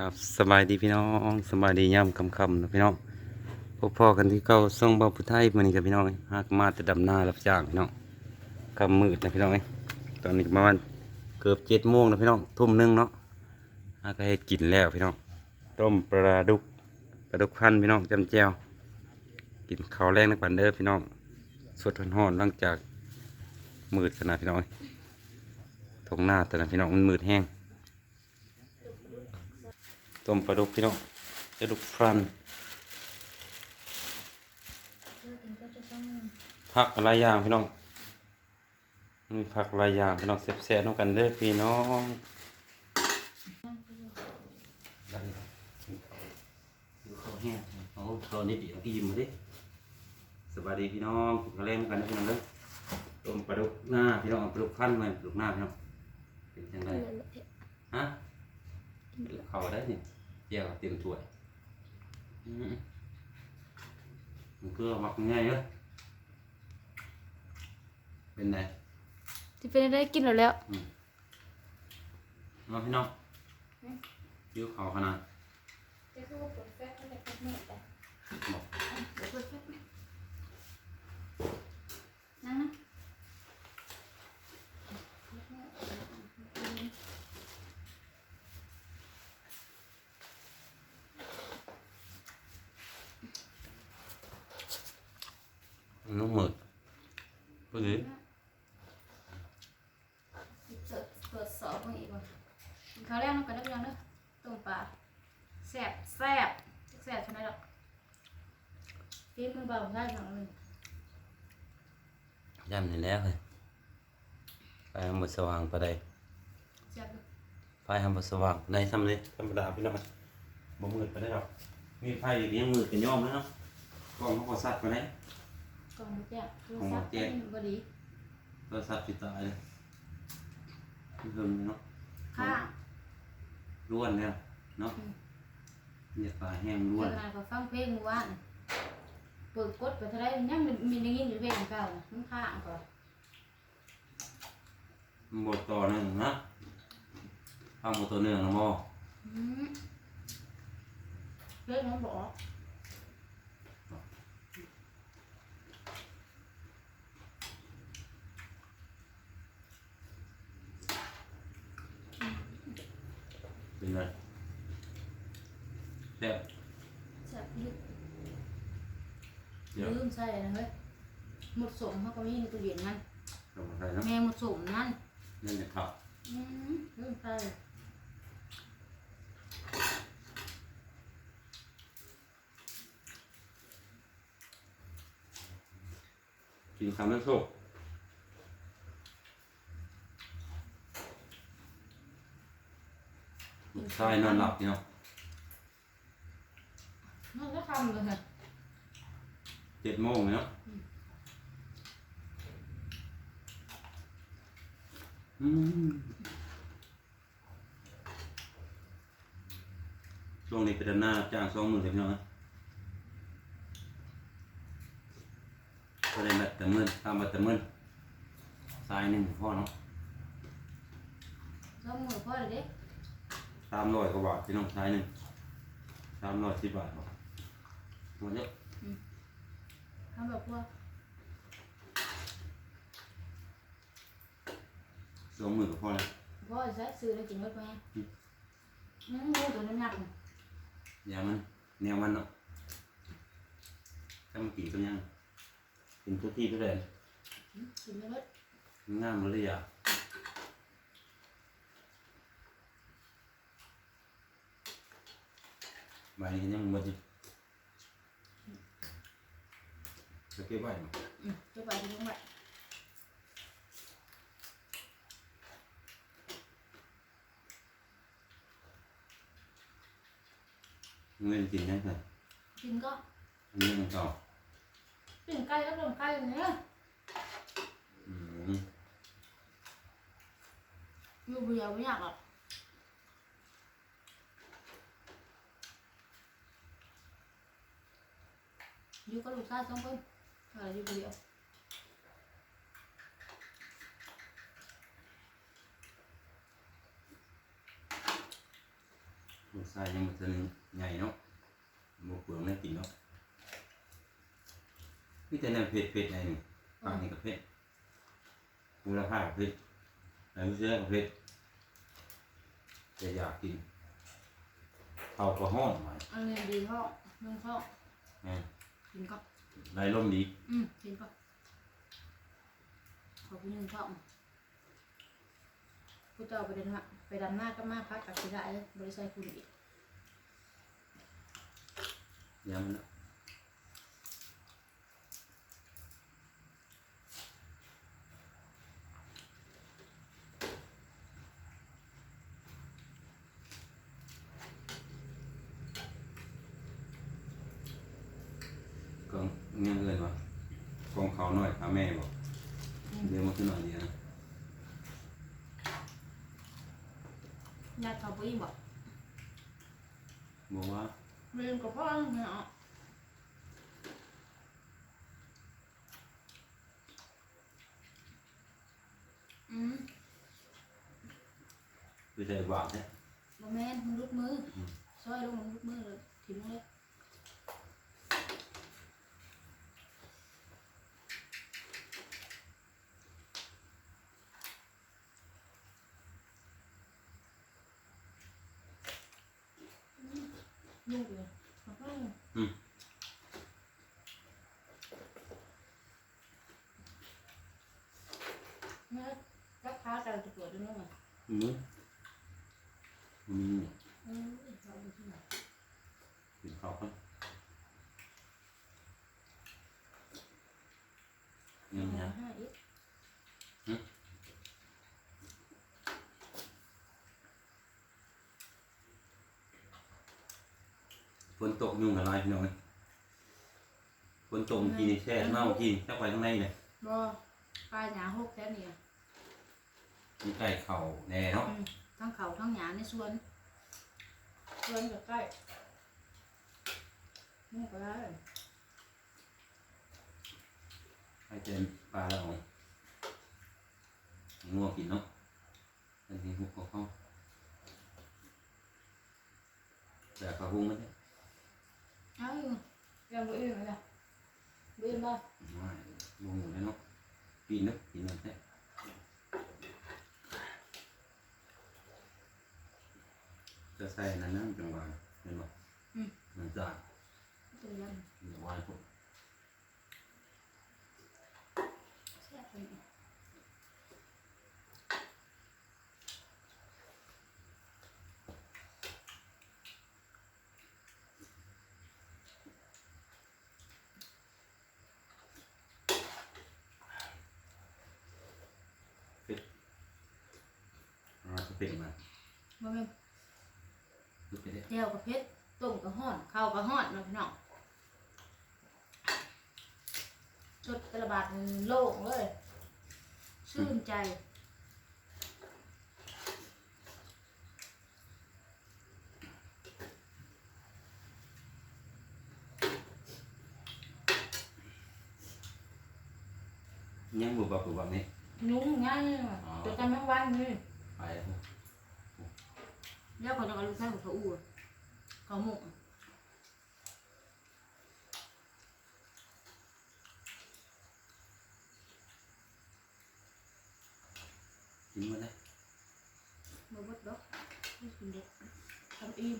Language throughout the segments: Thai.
ครับสบายดีพี่น้องสบายดีย่ำคำคำนะพี่น้องพบพ่อกันที่เก้าส่งเบาพุทไทยมื่อนี้กับพี่น้องหากมาแต่ดำนารับจ้างพี่น้องกำมืดนะพี่น้องเอ้ยตอนนี้ประมาณเกือบเจ็ดโมงนะพี่น้องทุ่มหนึงเนาะหากให้กินแล้วพี่น้องต้มปลาดุกปลาดุกพันพี่น้องจำแจวกินข้าวแรงนักปันเด้อพี่น้องสดร้อนหลังจากมืดขนาดพี่น้องเอ้ยทงหน้าแต่ละพี่น้องมันมืดแห้ง ต้มปลาดุกพี่น้องปลาดุกฟรันผักหลายอย่างพี่น้องมีผักหลายอย่างพี่น้องแซ่บๆน้องกันเด้อพี่น้องเอาตอนนี้ดีเอาพี่ยิ้มมาดิสวัสดีพี่น้องกินข้าวแรงกันนะพี่น้องเด้อต้มปลาดุกหน้าพี่น้องปลาดุกพันมาปลาดุกหน้าพี่น้องเป็นจังไงฮะเขาได้เนี่ย เจียวเตรียมถ้วยอืมมันก็มักง่ายเยอะเป็นไงที่เป็นได้กินแล้วแล้วน้องพี่น้องยิ้วเขาขนาดบอก นั่งนะ น้องหมึก พูดดิเปิดเปิดสอบมาอีกว่ะกินข้าวแรกน้ำกันได้ยังเด้อต้มปลาแซ่บแซ่บแซ่บเท่านั้นหรอกตีมือเบาได้สองมือย่ำนี่แล้วเลยไฟทำบดสว่างไปได้แซ่บอยู่ไฟทำบดสว่างในทำเลยธรรมดาพี่น้องบ่มืดไปได้หรอกมีไฟอยู่ยังมืดกันย่อมแล้วเนาะกล้องเขาก็ซัดไปได้ กล่องบ่แจ้งโทรของบ่ศัพท์แจ้งบดีโทรศัพท์ติดต่อเลยเพิ่มเนาะข้างล้วนแล้วเนาะเนียปลาแห้งล้เดี๋วยวนขนาดเขาฟังเพลงเมื่อวานน่ะเปิดกดไปเท่าไรยังมีมีได้ยินอยู่เพลงเก่าน่ะมันข้างก่อนมันบทต่อหนึ่งนะฟังบทตัวหนึ่งนะโมอืมเพลงมันบอก เป็นไรแซ่บแซ่บอยู่เดี๋ยวลืมใส่นะเฮ้ยหมดสมเขาก็มีในตู้เย็นมันเรามาใส่เนาะแม่หมดสมนั่นนี่เนี่ยครับอืมลืมใส่กินคำนั้นโชค ลูกชายนอนหลับเนาะมันก็ทำเลยค่ะเจ็ดโมงเนาะอืมช่วงนี้เป็นหน้ารับจ้างสองหมื่นเลยพี่น้องนะก็เลยแบบแต่เมื่นตามแบบแต่เมื่นสายหนึ่งพ่อเนาะสองมือพ่อเลยเด้ สามร้อยกว่าบาทพี่น้องสายหนึ่งสามร้อยสิบบาทบอกหมดเยอะทำแบบว่าสองหมื่นก็พอแล้วพ่อจะใช้ซื้อแล้วกินรถไหมอืมงูตัวนั้นหนักน่ะอย่ามันแนวมันเนาะถ้ามันกินก็ยังกินทุกที่ทุกแดนอืมกินไม่รถมันง่ามมันเลยอะ ใบนี้ยังหมดอยู่จะเก็บไว้มั้ยอืมจะไปที่ตรงไหนเงินกินยังไง กินก็ อันนี้มันต่อกินไก่ก็โดนไก่เลยเนี่ยอืมอยู่เบื่อไม่อยากหรอกอยู่กับลูกชายสองคนอะไรอยู่เบื่อมลูกชายยังมันจะใหญ่เนาะบวเปลืองได้กินเนาะนี่แต่เนี่ยเผ็ดเผ็ดไงหนึ่งปากนี่กับเผ็ดมูลค่ากับเผ็ดอะไรรู้เชื่อกับเผ็ดจะอยากกินเขาก็ห้องมาอันนี้ดีพ่อนึ่งพ่อไง กินก็ไรล่มดีอืมกินก็ขอบคุณนึ่งพ่อกูจะเอาไปเดินฮะไปดำหน้าก็มาพักกับสิได้เลยบริษัทคุณอีกยำมันเนาะก็เงี้ยเงินวะกองเขาหน่อยหาแม่บอกอืมเดี๋ยวมาขึ้นหน่อยดีนะญาติเขาไปบอกบอกว่าเรียนกับพ่อเนี่ยอะอืมไปใจบาปเนี่ยบ่แม่นมึงลุกมืออมซอยลงมึงลุกมือเลยถิ่มเลยอืม ลูกเลยเอาไปอืมแม่จับขากันจะปวดด้วยมั้งอืมอืมอืมเอาไปที่ไหนกินข้าวกันยังไง ห้าอีก ฝน ตกยุ่งอะไรพี่น้องฝนตกกินแช่เน่ากินเข้าไปข้างในเลยบ่ปลายหนาหกแค่นี้อะมีไก่เข่าแน่เนาะอืมทั้งเขาทั้งหยาในสวนสวนกับใกล้นี่ก็ได้ไก่เจนปลาแล้วของงัวกินเนาะอันนี้หุบของเขาแต่ปลาหุ้งไม่ได้เอาอยู่ยังบ่อื่นเลยบ่อื่นบ่ไม่ลงอยู่แล้วเนาะปีนเนาะปีนมันแท้จะใส่นั่นนั่นจังหวะเป็นบ่มันจะตัวยันเดี๋ยววายพวก แซ่บเป็นอีก เราจะเป็นมาบ่แม่นดูไปได้แจ่วกับเผ็ดต้มกับฮ้อนข้าวกับฮ้อนเนาะพี่น้องสดกระบาดโล่งเลยชื่นใจยังบุบบับบุบบับนี่ nhúng ngay mà Ờ. cho ta mang quanh đi ไปแล้ว nếu còn cho lúc sau của thủ rồi có một กินมาได้ một bớt đó Cái gì đẹp không im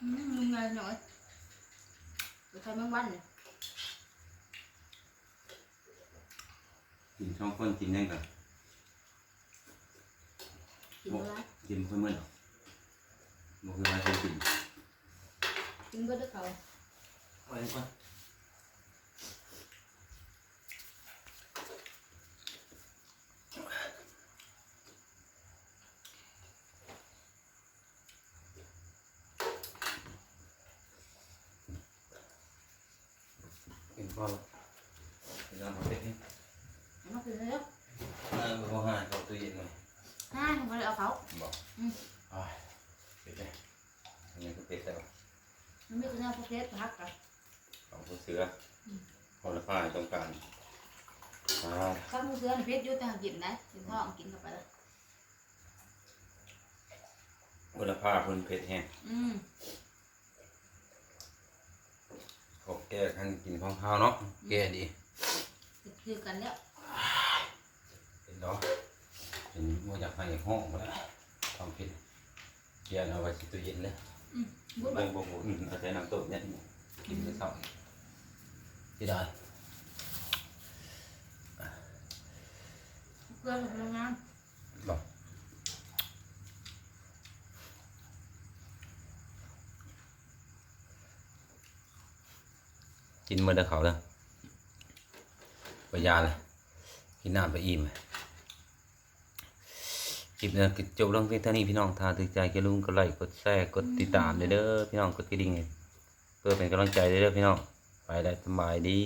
Ừ, nhung ngay nhỏ rồi thay mang quanh này กินช่องคนกินยังกัน chín Một. bữa lá กินเพื่อนเมื่อหรอบอกคือว่าคนกิน chín bữa đất cầu ไว้ก่อนกินพอแล้วเดี๋ยวเรามาเพ็ดนี่ nó cứ thế đó เออบอกหาเขาตู้เย็นหน่อย hai không phải là pháo บอกอืมอ่าเป็ดเลยอันนี้ก็เป็ดแล้ว nó biết cái nào có thế hắc cả ของผู้เสืออพอละฝ้ายต้องการอ่า các mua sữa này biết vô ta กิน đấy กินทองกินกับไปเลยคุณภาพเพิ่นเผ็ดแห้งอืมขอบแก้กันกินของข้าวเนาะแก้ดีคือกันแล้ว เห็นดอกเป็นว่าอยากให้ห้องมาแล้วความเผ็ดเกียนเอาไว้ที่ตู้เย็นเลยอืมบุ้เบิ่งบ่บ่อืมเอาใจน้ำต้มเนี่ยกินได้เท่าที่ได้เกลือหมูงามบอกกินมื้อเด้อเขาเด้อบ่ยาเลยกินน้ำไปอิ่ม คลิปนี้ก็จบลงเพียงเท่านี้พี่น้องถ้าถูกใจก็ลุงก็ไลค์กดแชร์กดติดตามเด้อพี่น้องกดกระดิ่งเพื่อเป็นกำลังใจเด้อพี่น้องไปได้สบายดี